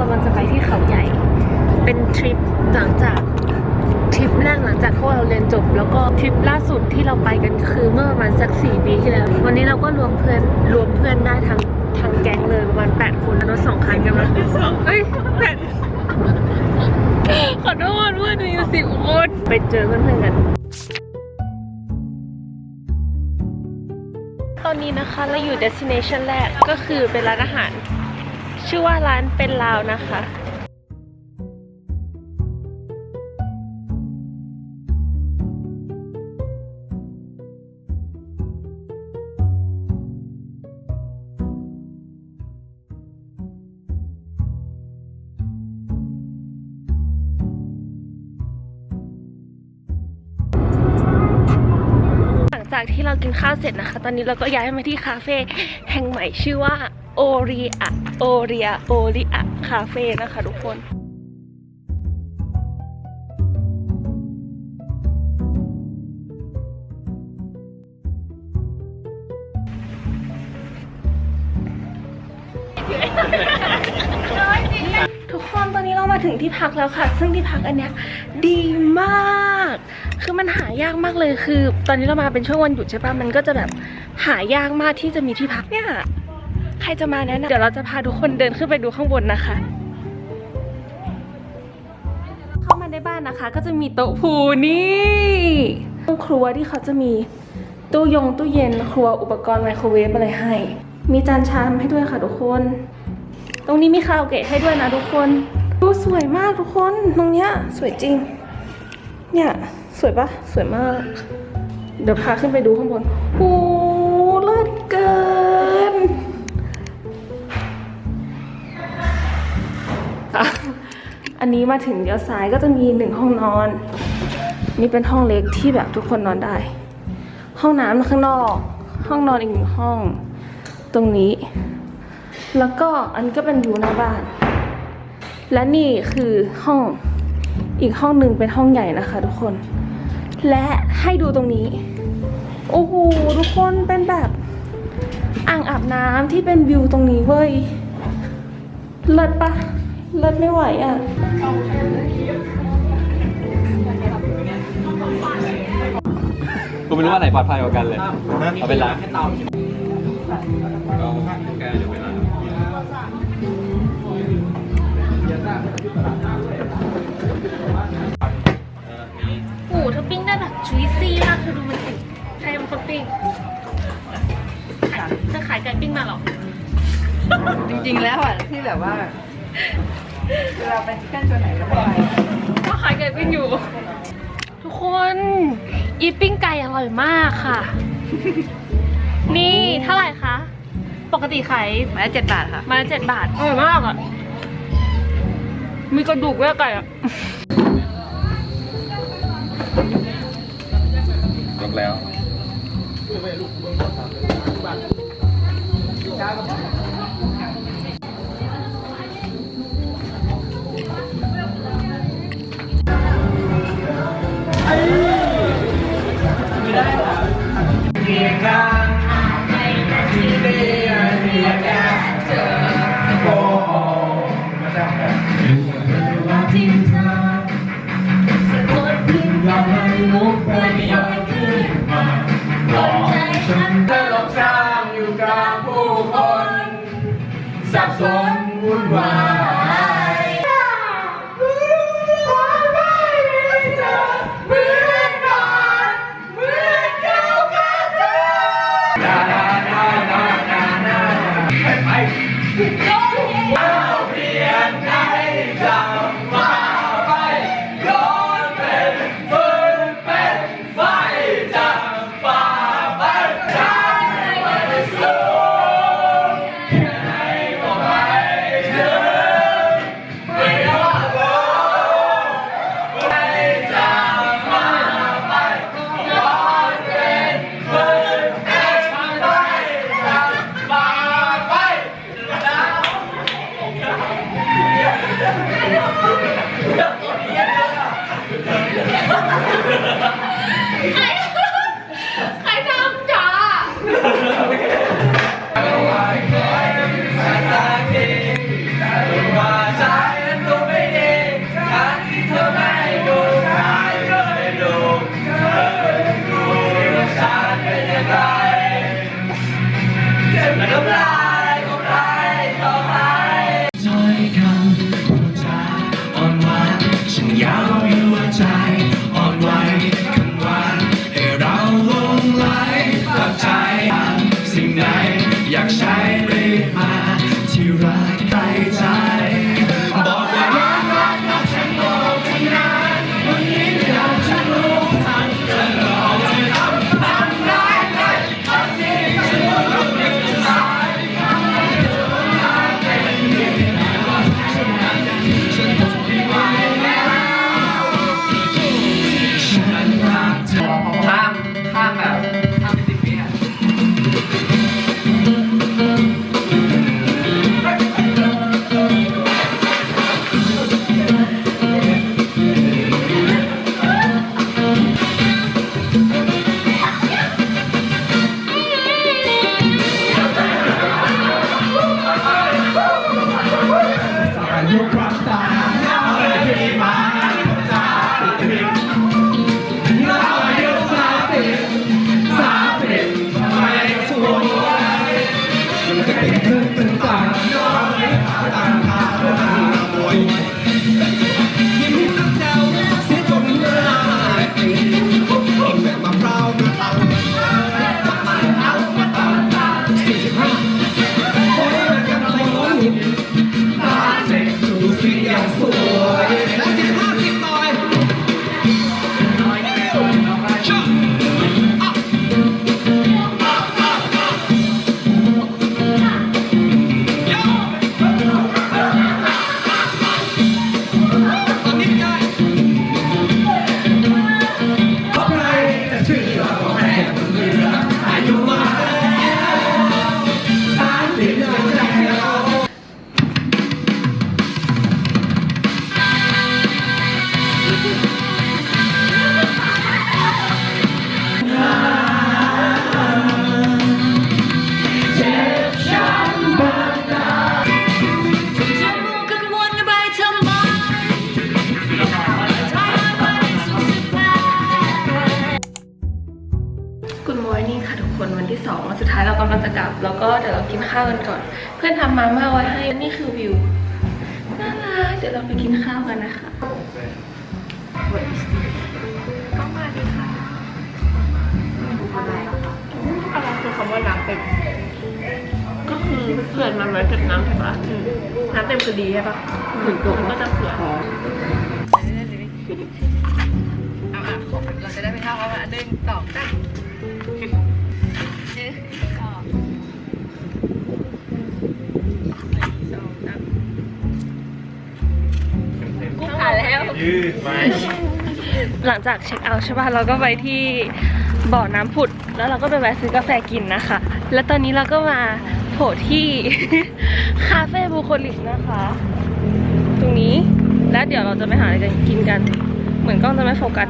กำลังจะไปที่เขาใหญ่ เป็นทริปหลังจากทริปแรกหลังจากพวกเราเรียนจบ แล้วก็ทริปล่าสุดที่เราไปกันคือเมื่อประมาณสักสี่ปีที่แล้ววันนี้เราก็รวมเพื่อนรวมเพื่อนได้ทั้งทั้งแก๊งเลยประมาณแปดคนรถสองคันกันมาเฮ้ยแปดขอโทษเพื่อนมีอยู่สิบคนไปเจอเพื่อนๆกันตอนนี้นะคะเราอยู่ destination แรกก็คือเป็นร้านอาหาร ชื่อว่าร้านเป็นลาวนะคะหลังจากที่เรากินข้าวเสร็จนะคะ ตอนนี้เราก็ย้ายมาที่คาเฟ่แห่งใหม่ชื่อว่าโอริอะ โอริอาโอริอะคาเฟ่นะคะทุกคนทุกคนตอนนี้เรามาถึงที่พักแล้วค่ะ ซึ่งที่พักอันเนี้ยดีมาก คือมันหายากมากเลยคือ ตอนนี้เรามาเป็นช่วงวันหยุดใช่ปะมันก็จะแบบหายากมากที่จะมีที่พักเนี่ย ใครจะมาแนะนำเดี๋ยวเราจะพาทุกคนเดินขึ้นไปดูข้างบนนะคะ เข้ามาในบ้านนะคะ ก็จะมีโต๊ะพูนี่ห้องครัวที่เขาจะมีตู้ยงตู้เย็นครัวอุปกรณ์ไมโครเวฟอะไรให้ มีจานชามให้ด้วยค่ะทุกคน ตรงนี้มีคาราโอเกะให้ด้วยนะทุกคนดูสวยมากทุกคนตรงเนี้ยสวยจริง เนี่ยสวยปะสวยมาก เดี๋ยวพาขึ้นไปดูข้างบนโอ้ อะอันนี้มาถึงเลี้ยวซ้ายก็จะมีหนึ่งห้องนอน นี่เป็นห้องเล็กที่แบบทุกคนนอนได้ ห้องน้ำข้างนอก ห้องนอนอีกหนึ่งห้อง ตรงนี้ แล้วก็อันนี้ก็เป็นวิวหน้าบ้าน และนี่คือห้องอีกห้องหนึ่งเป็นห้องใหญ่นะคะทุกคน และให้ดูตรงนี้ โอ้โหทุกคนเป็นแบบอ่างอาบน้ำที่เป็นวิวตรงนี้เว้ยเลิศปะ เลิศไม่ไหวอะกูไม่รู้ว่าไหนปลอดภัยกว่ากันเลย เอาไปล้างโอ้โหเธอปิ้งได้แบบชุยซี่มากเธอดูมันสิใครเป็นคนปิ้งเธอขายไก่ปิ้งมาเหรอ จริงๆแล้วอะที่แบบว่า เวลาไปที่กันตัวไหนก็ไปก็ขายไก่ปิ้งอยู่ ทุกคนอีปิ้งไก่อร่อยมากค่ะ นี่เท่าไหร่คะ ปกติขายไมาเจ็ดบาทค่ะ ไมาเจ็ดบาทอร่อยมากอะ มีกระดูกด้วยไก่อะ ยกแล้ว มุกเธอไม่ยอมขึ้นมาหลอกฉันเธอหลอกจ้างอยู่กลางผู้คน สับสนวุ่นวาย ยุค สองวันสุดท้ายเรากำลังจะกลับ แล้วก็เดี๋ยวเรากินข้าวกันก่อน เพื่อนทำมาม่าไว้ให้นี่คือวิวน่ารักเดี๋ยวเราไปกินข้าวกันนะคะอะไรคือคำว่าน้ำเต็ม ก็คือเผื่อนมันไว้เก็บน้ำใช่ปะน้ำเต็มคือดีใช่ปะมันก็จะเผื่อเอาอะเราจะได้ไม่เท่าเขาอะหนึ่งสองสาม ยืดไมหลังจากเช็คเอาท์ใช่ป่ะเราก็ไปที่บ่อน้ำผุด แล้วเราก็ไปแวะซื้อกาแฟกินนะคะ แล้วตอนนี้เราก็มาโผล่ที่ คาเฟ่บูโคลิกนะคะ ตรงนี้ แล้วเดี๋ยวเราจะไปหาอะไรกันกินกัน เหมือนกล้องจะไม่โฟกัส